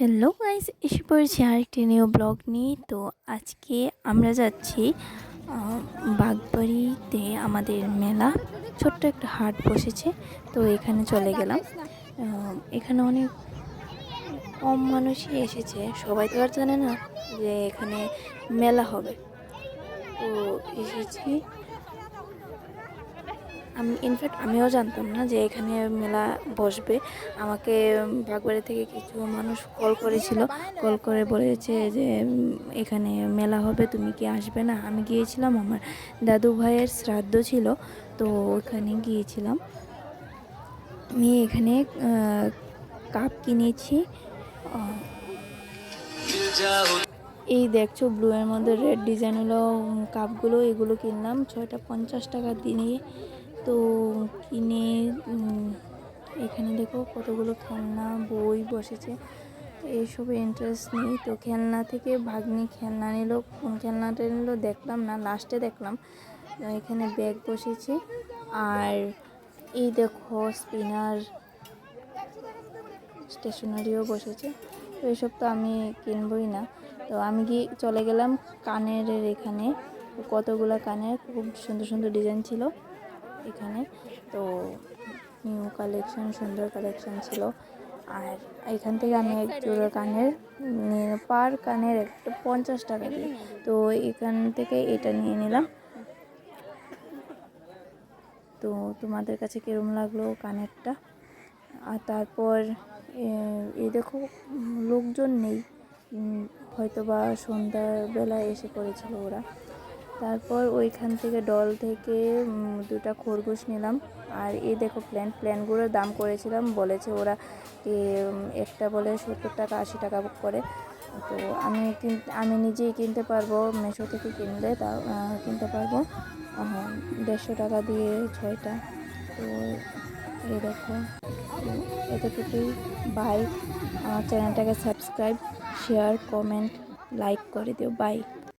Hello guys এসে পড়েছি আরেকটি নিউ ব্লগ নিয়ে। তো আজকে আমরা যাচ্ছি বাগবাড়িতে আমাদের মেলা। ছোট্ট একটা হাট বসেছে, তো এখানে চলে গেলাম। এখানে অনেক কম মানুষই এসেছে। সবাই তো আর জানে না যে এখানে মেলা হবে। তো এসেছি। আমি ইনফ্যাক্ট আমিও জানতাম না যে এখানে মেলা বসবে। আমাকে বাগবাড়ি থেকে কিছু মানুষ কল করেছিল। কল করে বলেছে যে এখানে মেলা হবে, তুমি কি আসবে না? আমি গিয়েছিলাম, আমার দাদু ভাইয়ের শ্রাদ্ধ ছিল, তো ওখানে গিয়েছিলাম। আমি এখানে কাপ কিনেছি। এই দেখছ ব্লু এর মধ্যে রেড ডিজাইন হলো কাপগুলো, এগুলো কিনলাম। ছয়টা পঞ্চাশ টাকা দিয়ে। তো কিনে এখানে দেখো কতগুলো খেলনা, বই বসেছে। এইসবে ইন্টারেস্ট নেই। তো খেলনা থেকে ভাগ্নি খেলনা নিল। কোন খেলনাটা নিল দেখলাম না লাস্টে দেখলাম। এখানে ব্যাগ বসেছে। আর এই দেখো স্পিনার স্টেশনারিও বসেছে। তো এসব তো আমি কিনবই না। তো আমি কি চলে গেলাম কানের এখানে। কতগুলো কানের, খুব সুন্দর সুন্দর ডিজাইন ছিল। এখানে। তো নিউ কালেকশন সুন্দর কালেকশন ছিল। আর এখান থেকে আমি এক জোড়া কানের পার কানের একটা পঞ্চাশ টাকা দিয়ে। তো এখান থেকে এটা নিয়ে নিলাম। তো তোমাদের কাছে কীরকম লাগল কানেরটা? আর তারপর এই দেখো, লোকজন নেই। হয়তো বা সন্ধ্যাবেলা এসে পড়েছিল ওরা। তারপর ওইখান থেকে ডল থেকে দুটা খরগোশ নিলাম। আর এই দেখো প্ল্যান প্ল্যানগুলোর দাম করেছিলাম। বলেছে ওরা একটা বলে সত্তর টাকা, আশি টাকা করে। তো আমি আমি নিজেই কিনতে পারব মেশো থেকে কিনলে তা কিনতে পারব। দেড়শো টাকা দিয়ে ছয়টা। তো এই দেখো, এতটুকুই। বাই আমার চ্যানেলটাকে সাবস্ক্রাইব শেয়ার কমেন্ট লাইক করে দিও। বাই